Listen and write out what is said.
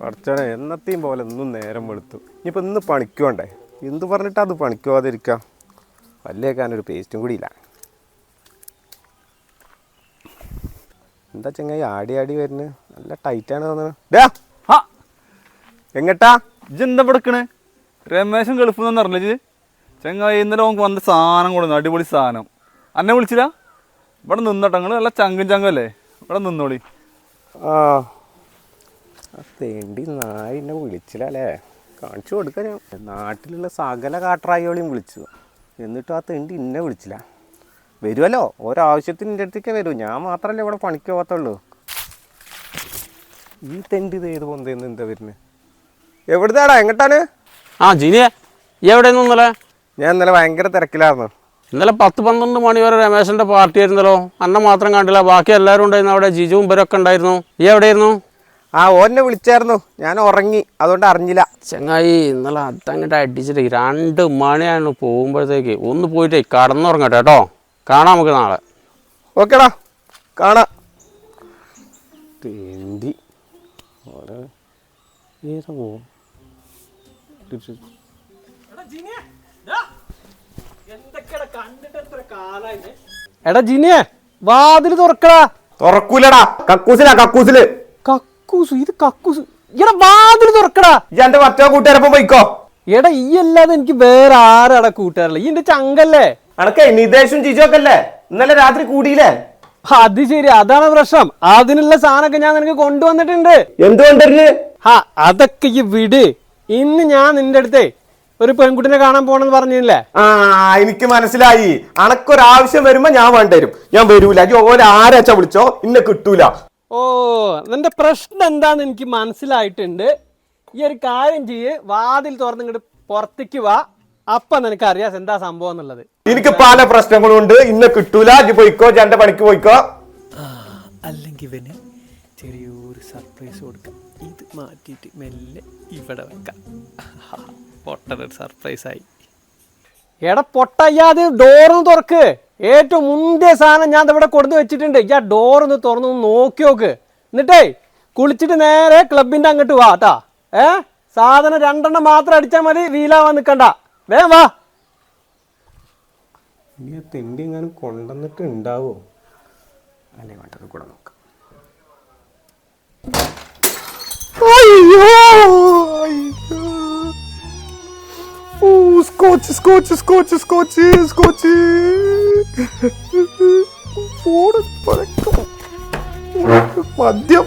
പഠിച്ചോനെ എന്നത്തെയും പോലെ ഇന്നും നേരം വെളുത്തു. ഇനിയിപ്പോൾ ഇന്ന് പണിക്കുവേണ്ടേ എന്ത് പറഞ്ഞിട്ട് അത് പണിക്കുവാതിരിക്കാം? വല്ലേക്കാനൊരു പേസ്റ്റും കൂടിയില്ല. എന്താ ചെങ്ങായി ആടി ആടി വരുന്നത് നല്ല ടൈറ്റാണ് തോന്നുന്നത് എങ്ങട്ടാ? ഇജ്ജെന്താ പെടുക്കണേ രമേശൻ ഗൾഫിൽ നിന്ന് പറഞ്ഞില്ല ചെങ്ങായി ഇന്നലെ നമുക്ക് വന്ന സാധനം കൊടുന്നു അടിപൊളി സാധനം. അന്നെ വിളിച്ചില്ല? ഇവിടെ നിന്നോട്ടെ നിങ്ങൾ നല്ല ചങ്കും ചങ്കല്ലേ ഇവിടെ നിന്നോളി. ആ. ആ തേണ്ടി നായ എന്നെ വിളിച്ചില്ല അല്ലേ കാണിച്ചു കൊടുക്കാൻ ഞാൻ. നാട്ടിലുള്ള സകല കാട്ടറായികളെയും വിളിച്ചു. എന്നിട്ടും ആ തേണ്ടി എന്നെ വിളിച്ചില്ല. വരുമല്ലോ ഒരാവശ്യത്തിന് എന്റെ അടുത്തേക്കേ വരൂ. ഞാൻ മാത്രമല്ലേ ഇവിടെ പണിക്ക് പോകത്തുള്ളൂ. ഈ തെണ്ടി ഇത് ഏത് പൊന്തേന്ന് എന്താ വരുന്നത് എവിടുന്നാടാ? എങ്ങട്ടാണ്? ആ ജീനിയ. എവിടെ ഇന്നലെ? ഞാൻ ഇന്നലെ ഭയങ്കര തിരക്കിലായിരുന്നു. ഇന്നലെ പത്ത് പന്ത്രണ്ട് മണി വരെ രമേശന്റെ പാർട്ടി ആയിരുന്നല്ലോ. അന്ന മാത്രം കണ്ടില്ല. ബാക്കി എല്ലാവരും ഉണ്ടായിരുന്നു അവിടെ. ജിജുവും ഇവരൊക്കെ ഉണ്ടായിരുന്നു. ഈ എവിടെയായിരുന്നു? ആ ഓനെ വിളിച്ചായിരുന്നു. ഞാൻ ഉറങ്ങി. അതുകൊണ്ട് അറിഞ്ഞില്ല. ചങ്ങായി ഇന്നലെ അതങ്ങോട്ട് അടിച്ചിട്ട് രണ്ട് മണിയാണ് പോകുമ്പോഴത്തേക്ക്. ഒന്ന് പോയിട്ടേ കടന്നുറങ്ങട്ടെ കേട്ടോ. കാണാം നമുക്ക് നാളെ. ഓക്കേടാ. കാണാം. തേണ്ടി ഓരോ ഏതാ പോ. എടാ ജിനിയെ വാതിൽ തുറക്കടാ. തുറക്കൂലടാ. കക്കൂസിലാ കക്കൂസിൽ. കക്കൂസ് ഇത് കക്കൂസ്. എടാ വാതിൽ തുറക്കടാ. ഞാൻ എന്റെ മറ്റോ കൂട്ടുകാരപ്പം പോയിക്കോ. എടാ ഈ അല്ലാതെ എനിക്ക് വേറെ ആരാടാ കൂട്ടുകാരല്ല? ഈ എന്റെ ചങ്കല്ലേ? അണക്കേ നിതേഷും ചിജുവൊക്കെ അല്ലേ? ഇന്നലെ രാത്രി കൂടിയില്ലേ? അത് ശരി അതാണ് പ്രശ്നം. അതിനുള്ള സാധനമൊക്കെ ഞാൻ നിനക്ക് കൊണ്ടുവന്നിട്ടുണ്ട്. എന്തുകൊണ്ടൊരു ഹാ അതൊക്കെ ഈ വിട്. ഇന്ന് ഞാൻ നിന്റെ അടുത്തേ ഒരു പെൺകുട്ടിനെ കാണാൻ പോണെന്ന് പറഞ്ഞില്ലേ? ആ എനിക്ക് മനസ്സിലായി. അണക്കൊരാവശ്യം വരുമ്പോ ഞാൻ വേണ്ടി വരും. ഞാൻ വരൂല. ഓരോ ആരാച്ച വിളിച്ചോ? ഇന്നെ കിട്ടൂല. ഓ നിന്റെ പ്രശ്നം എന്താന്ന് എനിക്ക് മനസ്സിലായിട്ടുണ്ട്. ഈ ഒരു കാര്യം ചെയ്യ് വാതിൽ തുറന്നിങ്ങോട്ട് പുറത്തേക്ക് വാ. അപ്പൊ നിനക്ക് അറിയാം എന്താ സംഭവം എന്നുള്ളത്. എനിക്ക് പല പ്രശ്നങ്ങളും ഉണ്ട് ഇന്ന് കിട്ടൂല. ഇജ്ജ് പോയിക്കോ ജന്റെ പണിക്ക് പോയിക്കോ. അല്ലെങ്കിൽ ഇവന് ചെറിയൊരു സർപ്രൈസ് കൊടുക്കാം. ഇത് മാറ്റിയിട്ട് മെല്ലെ ഇവിടെ വെക്കാം. പൊട്ടനൊരു സർപ്രൈസായി. എടാ പൊട്ടയ്യാതെ ഡോറും തുറക്ക്. ഏറ്റവും മുന്തിയ സാധനം ഞാൻ ഇവിടെ കൊടുത്തു വെച്ചിട്ടുണ്ട്. ഈ ആ ഡോറൊന്ന് തുറന്ന് തുറന്നു നോക്കി നോക്ക്. എന്നിട്ടേ കുളിച്ചിട്ട് നേരെ ക്ലബിന്റെ അങ്ങോട്ട് വാ കേട്ടാ ഏ? സാധനം രണ്ടെണ്ണം മാത്രം അടിച്ചാൽ മതി വീലാവാൻ നിൽക്കണ്ട വേ. വാ ആ തെണ്ടി കൊണ്ടുവന്നിട്ട് ഉണ്ടാവോ? അല്ലെ വേണ്ടത് കൂടെ നോക്കാം. Scotch scotch scotch scotch scotch മദ്യം.